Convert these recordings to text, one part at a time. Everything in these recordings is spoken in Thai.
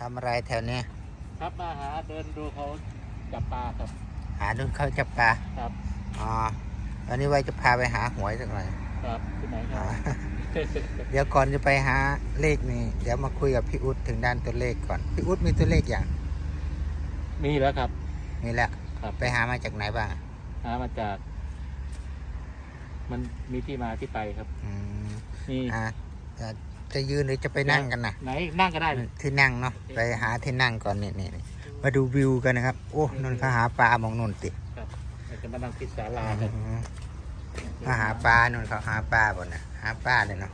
ทำอะไรแถวเนี้ยครับมาหาเดินดูเขาจับปลาครับ หาดูเขาจับปลาครับอ๋อตอนนี้ไว้จะพาไปหาหวยสักหน่อยครับที่ไหนคอ๋รัอบ เดี๋ยวก่อนจะไปหาเลขนี่เดี๋ยวมาคุยกับพี่อุ๊ดถึงด้านตัวเลขก่อนพี่อุ๊ดมีตัวเลขอย่างมีแล้วครับมีแล้วครับ ไปหามาจากไหนบ้างหามาจาก มันมีที่มาที่ไปครับ อืมนี่อ่าจะ จะยืนหรือจะไปนั่งกันนะไหนนั่งก็ได้เลยที่นั่งเนาะไปหาที่นั่งก่อนนี่นี่นี่มาดูวิวกันนะครับ โอ้นนเขาหาปลามองนนติครับเราจะมานั่งที่ศาลากันอืมมาหาปลานนเขาหาปลาบ่นนะหาปลาเลยเนาะ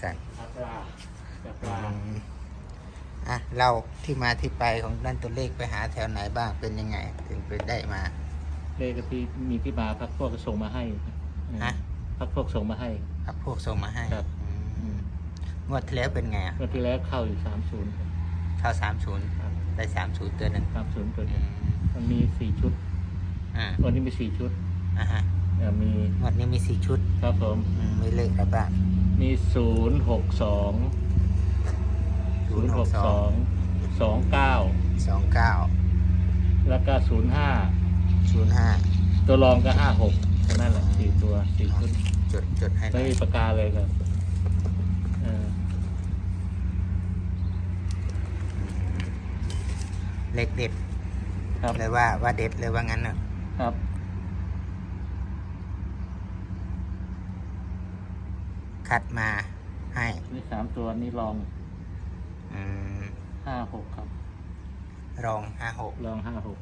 สั่นหาปลาจับปลาอืมอะเราที่มาที่ไปของด้านตัวเลขไปหาแถวไหนบ้างเป็นยังไง ถึงไปได้มา เลขที่มีที่มาพักพวกก็ส่งมาให้ฮะพักพวกส่งมาให้ครับพวกส่งมาให้ครับอืม งวดที่แล้วเป็นไงอะเมื่อที่แล้วเข้าอยู่สามศูนย์เข้าสามศูนย์ได้สามศูนย์ตัวหนึ่งสามศูนย์ตัวอืเดียวมมันมีสี่ชุดอ่าวันนี้มีสี่ชุดอ่าฮะเอ่อมีงวดนี้มีสี่ชุดครับผมอืมมีเลขอะไรบ้างมีศูนย์หกสองศูนย์หกสองสองเก้าสองเก้าแล้วก็ศูนย์ห้าศูนย์ห้าตัวรองก็ห้าหกนั่นแหละสี่ตัวสี่ชุดจดจดให้หน่ไม่อยมีปากกาเลยครับเออ เลขเด็ดครับเลยว่าว่าเด็ดเลยว่างั้นเนอะครับ คัดมาให้นี่สามตัวนี่รองอืมห้าหกครับ รองห้าหกรองห้าหก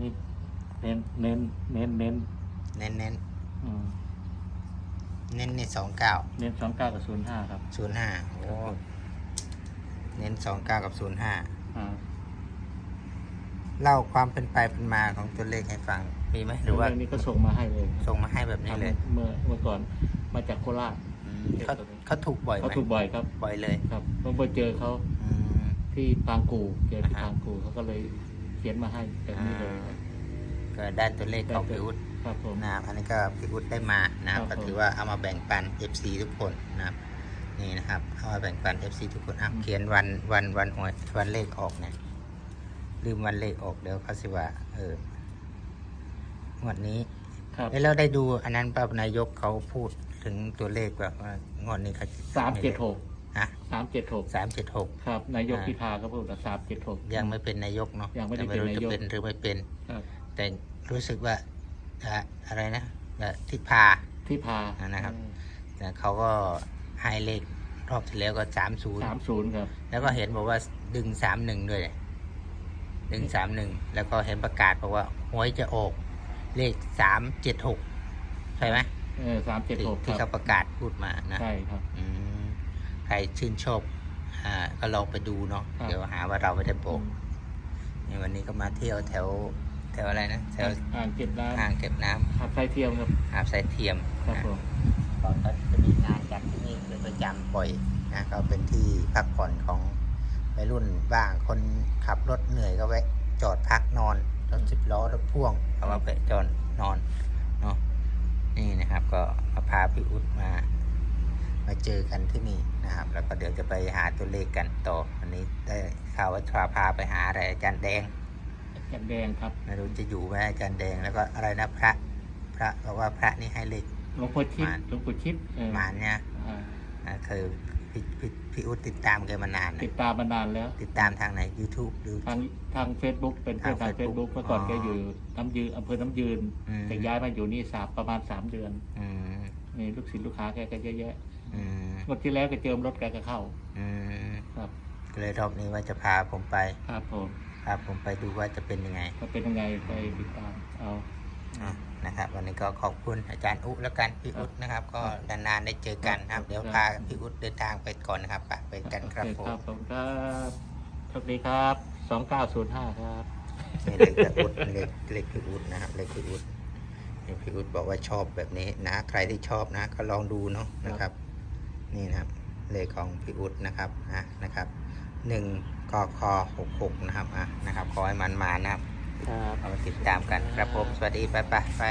นี่เน้นเน้นเน้นเน้นเน้นเน้นอืมเน้นในสองเก้าเน้นสองเก้ากับศูนย์ห้าครับศูนย์ห้าโอ้เน้นสองเก้ากับศูนย์ห้าอ่า เล่าความเป็นไปเป็นมาของตัวเลขให้ฟังมีไหมหรือว่าเรื่องนี้ก็ส่งมาให้เลยส่งมาให้แบบนี้เลยเมื่อเมื่อก่อนมาจากโคราชอืมเขาเขาถูกบ่อยไหเขามถูกบ่อยครับบ่อยเลยครับเมื่อไปเจอเขาอืมที่ปางกูเจอที่อ่าฮะปางกูเขาก็เลยเขียนมาให้แบบนี้เลยก็ด้านตัวเลขของพี่อุ๊ดครับผมนะครับอันนี้ก็พี่อุ๊ดได้มานะครับครัก็บผมถือว่าเอามาแบ่งปัน FC ทุกคนนะครับนี่นะครับเอามาแบ่งปัน FC ทุกคนอะเขียนวันวันวันหวยวันเลขออกเนี่ย ลืมวันเลขออกเดี๋ยวเขาสิว่าเอองวดนี้ครับเอ้ยเราได้ดูอันนั้นป้านายกเขาพูดถึงตัวเลขแบบว่างวดนี้เขาสามเจ็ดหกฮะสามเจ็ดหกสามเจ็ดหกครับ นายกอ่าพิธาก็พูดว่าสามเจ็ดหกยังไม่เป็นนายกเนาะยังไม่ได้แต่รู้เป็นจะนายกเป็นหรือไม่เป็นครับแต่รู้สึกว่าอะอะไรนะอะทิศพาที่พานะครับแต่เขาก็ให้เลขรอบที่แล้วก็สามศูนย์สามศูนย์ครับ แล้วก็เห็นบอกว่าดึงสามหนึ่งด้วย ดึงสามหนึ่งแล้วก็เห็นประกาศบอกว่าหวยจะออกเลขสามเจ็ดหกใช่ไหมเออสามเจ็ดที่หกคที่รัเขาบประกาศพูดมานะใช่ครับอืมใครชื่นชอบอ่าก็ลองไปดูเนาะครับเดี๋ยวหาว่าเราไม่ได้บอกในวันนี้ก็มาเที่ยวแถวแถวอะไรนะแถวอ่างเก็บน้อ่างเก็บน้ำำหาดไฟเทียมครับหาดทรายเทียมครับนะผมตอนก็จะมีงานจัดที่นี่เป็นประจำบ่อยนะก็เป็นที่พักผ่อนของ วัยรุ่นบ้างคนขับรถเหนื่อยก็แวะจอดพักนอนรถสิบล้อรถพ่วงเอามาไปจอดนอนเนาะนี่นะครับ ก็มาพาพี่อุ๊ดมา มาเจอกันที่นี่นะครับ แล้วก็เดี๋ยวจะไปหาตัวเลขกันต่อวันนี้ได้ข่าวว่าชาพาไปหาอะไรอาจารย์แดงจันแดงครับไม่รู้จะอยู่ไหมอาจารย์แดงแล้วก็อะไรนะพระ พระบอกว่าพระนี่ให้เลขหลวงพ่อชิดมาหลวงพ่อชิดเออหมานเนี่ย อ่าอ่าเคยพี่พี่พี่อุ๊ดติดตามแกมานานนะติดตามมานานแล้ว ติดตามทางไหน YouTube หรือ ทางทางเฟซบุ๊กเป็นเพื่อนทาทางงเฟซบุ๊ก Facebook เมื่อก่อนอ๋อแกอยู่น้ำยืนอำเภอน้ำยืนอืม แต่ย้ายมาอยู่นี่สามประมาณสามเดือนอืมนี่ลูกศิษย์ลูกค้าแกก็เยอะแยะอืมงวดที่แล้วก็เจิมรถแกก็เข้าอืมครับ ก็เลยรอบนี้ว่าจะพาผมไปครับผมพาผมไปดูว่าจะเป็นยังไง ก็เป็นยังไงไปติดตามเอาอะ นะครับ วันนี้ก็ขอบคุณอาจารย์อุ๊แล้วกันพี่อุ๊นะครับ ก็นานๆได้เจอกันนะครับ เดี๋ยวพาพี่อุ๊เดินทางไปก่อนนะครับไปไปกันครับโอผเคมครับผมครับสวัสดีครับสองเก้าศูนย์ห้าครับนี่เลขพี่อุ๊เลขเลขพี่อุ๊นะครับเลขพี่อุ๊นี่พี่อุ๊บอกว่าชอบแบบนี้นะ ใครที่ชอบนะ ก็ลองดูเนาะนะครับ นี่นะครับเลขของพี่อุ๊นะครับอะนะครับหนึ่งกคหกหกนะครับอะนะครับ ขอให้มันมานะครับครับ เอามาติดตามกันครับผม สวัสดี ไปไปไป